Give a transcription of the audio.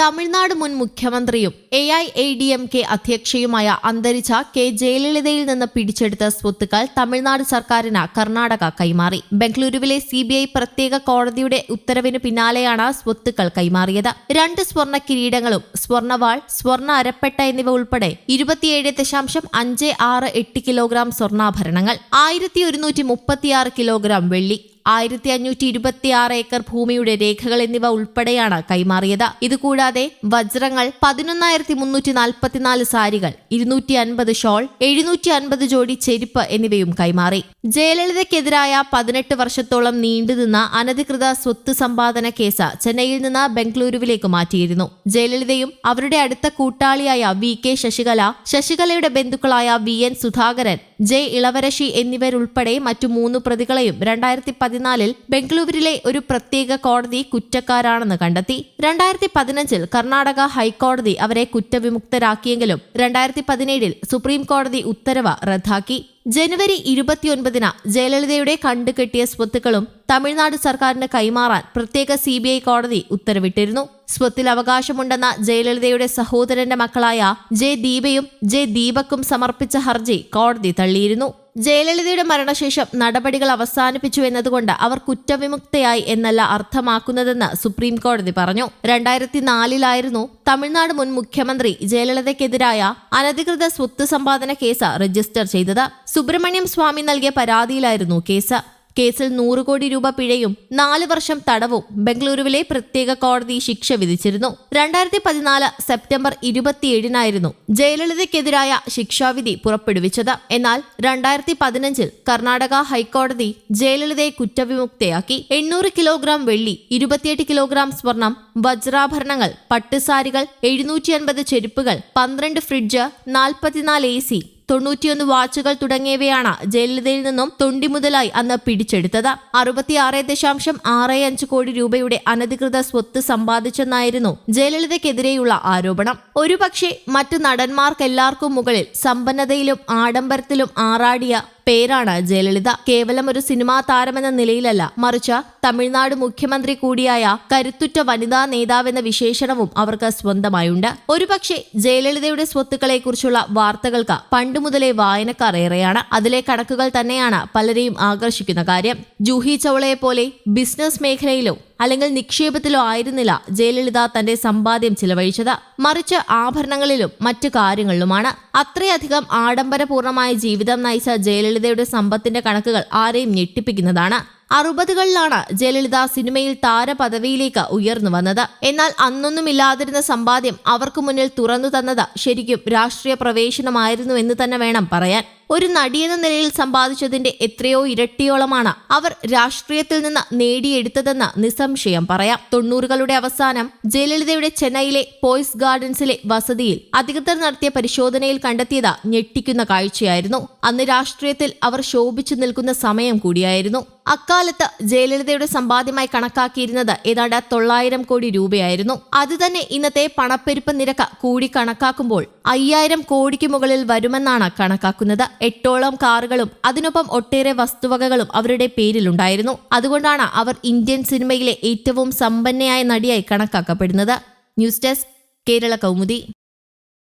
തമിഴ്നാട് മുൻ മുഖ്യമന്ത്രിയും A I A D M K അധ്യക്ഷയുമായ അന്തരിച്ച കെ ജയലളിതയിൽ നിന്ന് പിടിച്ചെടുത്ത സ്വത്തുക്കൾ തമിഴ്നാട് സർക്കാരിന് കർണാടക കൈമാറി. ബംഗളൂരുവിലെ സി ബി ഐ പ്രത്യേക കോടതിയുടെ ഉത്തരവിന് പിന്നാലെയാണ് സ്വത്തുക്കൾ കൈമാറിയത്. രണ്ട് സ്വർണ കിരീടങ്ങളും സ്വർണവാൾ സ്വർണ അരപ്പെട്ട എന്നിവ ഉൾപ്പെടെ ഇരുപത്തിയേഴ് ദശാംശം അഞ്ച് ആറ് എട്ട് കിലോഗ്രാം സ്വർണാഭരണങ്ങൾ ആയിരത്തി ഒരുന്നൂറ്റി മുപ്പത്തിയാറ് കിലോഗ്രാം വെള്ളി ആയിരത്തി അഞ്ഞൂറ്റി ഇരുപത്തിയാറ് ഏക്കർ ഭൂമിയുടെ രേഖകൾ എന്നിവ ഉൾപ്പെടെയാണ് കൈമാറിയത്. ഇതുകൂടാതെ വജ്രങ്ങൾ പതിനൊന്നായിരത്തി മുന്നൂറ്റി നാൽപ്പത്തിനാല് സാരികൾ ഇരുന്നൂറ്റി അൻപത് ഷോൾ എഴുന്നൂറ്റി അൻപത് ജോഡി ചെരുപ്പ് എന്നിവയും കൈമാറി. ജയലളിതയ്ക്കെതിരായ പതിനെട്ട് വർഷത്തോളം നീണ്ടുനിന്ന അനധികൃത സ്വത്ത് സമ്പാദന കേസ് ചെന്നൈയിൽ നിന്ന് ബംഗളൂരുവിലേക്ക് മാറ്റിയിരുന്നു. ജയലളിതയും അവരുടെ അടുത്ത കൂട്ടാളിയായ വി കെ ശശികല ശശികലയുടെ ബന്ധുക്കളായ V N Sudhakaran J Ilavarasi എന്നിവരുൾപ്പെടെ മറ്റു മൂന്ന് പ്രതികളെയും രണ്ടായിരത്തി പതിനാലിൽ ബംഗളൂരുവിലെ ഒരു പ്രത്യേക കോടതി കുറ്റക്കാരാണെന്ന് കണ്ടെത്തി. രണ്ടായിരത്തി പതിനഞ്ചിൽ കർണാടക ഹൈക്കോടതി അവരെ കുറ്റവിമുക്തരാക്കിയെങ്കിലും രണ്ടായിരത്തി പതിനേഴിൽ സുപ്രീം കോടതി ഉത്തരവ് റദ്ദാക്കി. ജനുവരി ഇരുപത്തിയൊൻപതിന് ജയലളിതയുടെ കണ്ടുകെട്ടിയ സ്വത്തുക്കളും തമിഴ്നാട് സർക്കാരിന് കൈമാറാൻ പ്രത്യേക സി ബി ഐ കോടതി ഉത്തരവിട്ടിരുന്നു. സ്വത്തിൽ അവകാശമുണ്ടെന്ന ജയലളിതയുടെ സഹോദരന്റെ മക്കളായ ജെ ദീപയും ജെ ദീപക്കും സമർപ്പിച്ച ഹർജി കോടതി തള്ളിയിരുന്നു. ജയലളിതയുടെ മരണശേഷം നടപടികൾ അവസാനിപ്പിച്ചു എന്നതുകൊണ്ട് അവർ കുറ്റവിമുക്തയായി എന്നല്ല അർത്ഥമാക്കുന്നതെന്ന് സുപ്രീം കോടതി പറഞ്ഞു. രണ്ടായിരത്തി നാലിലായിരുന്നു തമിഴ്നാട് മുൻ മുഖ്യമന്ത്രി ജയലളിതയ്ക്കെതിരായ അനധികൃത സ്വത്ത് സമ്പാദന കേസ് രജിസ്റ്റർ ചെയ്തത്. സുബ്രഹ്മണ്യം സ്വാമി നൽകിയ പരാതിയിലായിരുന്നു കേസ്. കേസിൽ നൂറ് കോടി രൂപ പിഴയും നാല് വർഷം തടവും ബംഗളൂരുവിലെ പ്രത്യേക കോടതി ശിക്ഷ വിധിച്ചിരുന്നു. രണ്ടായിരത്തി പതിനാല് സെപ്റ്റംബർ ഇരുപത്തിയേഴിനായിരുന്നു ജയലളിതയ്ക്കെതിരായ ശിക്ഷാവിധി പുറപ്പെടുവിച്ചത്. എന്നാൽ രണ്ടായിരത്തി പതിനഞ്ചിൽ കർണാടക ഹൈക്കോടതി ജയലളിതയെ കുറ്റവിമുക്തയാക്കി. എണ്ണൂറ് കിലോഗ്രാം വെള്ളി ഇരുപത്തിയെട്ട് കിലോഗ്രാം സ്വർണം വജ്രാഭരണങ്ങൾ പട്ടുസാരികൾ എഴുന്നൂറ്റി അൻപത് ചെരുപ്പുകൾ പന്ത്രണ്ട് ഫ്രിഡ്ജ് നാൽപ്പത്തിനാല് എ സി തൊണ്ണൂറ്റിയൊന്ന് വാച്ചുകൾ തുടങ്ങിയവയാണ് ജയലളിതയിൽ നിന്നും തൊണ്ടി മുതലായി അന്ന് പിടിച്ചെടുത്തത്. അറുപത്തിയാറ് ദശാംശം ആറ് അഞ്ച് കോടി രൂപയുടെ അനധികൃത സ്വത്ത് സമ്പാദിച്ചെന്നായിരുന്നു ജയലളിതയ്ക്കെതിരെയുള്ള ആരോപണം. ഒരുപക്ഷെ മറ്റു നടന്മാർക്കെല്ലാവർക്കും മുകളിൽ സമ്പന്നതയിലും ആഡംബരത്തിലും ആറാടിയ പേരാണ് ജയലളിത. കേവലം ഒരു സിനിമാ താരമെന്ന നിലയിലല്ല. മറിച്ച് തമിഴ്നാട് മുഖ്യമന്ത്രി കൂടിയായ കരുത്തുറ്റ വനിതാ നേതാവെന്ന വിശേഷണവും അവർക്ക് സ്വന്തമായുണ്ട്. ഒരുപക്ഷെ ജയലളിതയുടെ സ്വത്തുക്കളെക്കുറിച്ചുള്ള വാർത്തകൾക്ക് പണ്ടുമുതലേ വായനക്കാർ ഏറെയാണ്. അതിലെ കണക്കുകൾ തന്നെയാണ് പലരെയും ആകർഷിക്കുന്ന കാര്യം. ജൂഹി ചൗളയെ പോലെ ബിസിനസ് മേഖലയിലോ അല്ലെങ്കിൽ നിക്ഷേപത്തിലോ ആയിരുന്നില്ല ജയലളിത തന്റെ സമ്പാദ്യം ചിലവഴിച്ചത്. മറിച്ച് ആഭരണങ്ങളിലും മറ്റു കാര്യങ്ങളിലുമാണ്. അത്രയധികം ആഡംബരപൂർണമായ ജീവിതം നയിച്ച ജയലളിതയുടെ സമ്പത്തിന്റെ കണക്കുകൾ ആരെയും ഞെട്ടിപ്പിക്കുന്നതാണ്. അറുപതുകളിലാണ് ജയലളിത സിനിമയിൽ താരപദവിയിലേക്ക് ഉയർന്നു വന്നത്. എന്നാൽ അന്നൊന്നുമില്ലാതിരുന്ന സമ്പാദ്യം അവർക്ക് മുന്നിൽ തുറന്നു തന്നത് ശരിക്കും രാഷ്ട്രീയ പ്രവേശനമായിരുന്നു എന്ന് തന്നെ വേണം പറയാൻ. ഒരു നടിയെന്ന നിലയിൽ സമ്പാദിച്ചതിന്റെ എത്രയോ ഇരട്ടിയോളമാണ് അവർ രാഷ്ട്രീയത്തിൽ നിന്ന് നേടിയെടുത്തതെന്ന് നിസ്സംശയം പറയാം. തൊണ്ണൂറുകളുടെ അവസാനം ജയലളിതയുടെ ചെന്നൈയിലെ പോയ്സ് ഗാർഡൻസിലെ വസതിയിൽ അധികൃതർ നടത്തിയ പരിശോധനയിൽ കണ്ടെത്തിയത് ഞെട്ടിക്കുന്ന കാഴ്ചയായിരുന്നു. അന്ന് രാഷ്ട്രീയത്തിൽ അവർ ശോഭിച്ചു നിൽക്കുന്ന സമയം കൂടിയായിരുന്നു. അക്കാലത്ത് ജയലളിതയുടെ സമ്പാദ്യമായി കണക്കാക്കിയിരുന്നത് ഏതാണ്ട് തൊള്ളായിരം കോടി രൂപയായിരുന്നു. അത് തന്നെ ഇന്നത്തെ പണപ്പെരുപ്പ നിരക്ക് കൂടി കണക്കാക്കുമ്പോൾ അയ്യായിരം കോടിക്ക് മുകളിൽ വരുമെന്നാണ് കണക്കാക്കുന്നത്. എട്ടോളം കാറുകളും അതിനൊപ്പം ഒട്ടേറെ വസ്തുവകകളും അവരുടെ പേരിലുണ്ടായിരുന്നു. അതുകൊണ്ടാണ് അവർ ഇന്ത്യൻ സിനിമയിലെ ഏറ്റവും സമ്പന്നയായ നടിയായി കണക്കാക്കപ്പെടുന്നത്. News desk Kerala Kaumudi.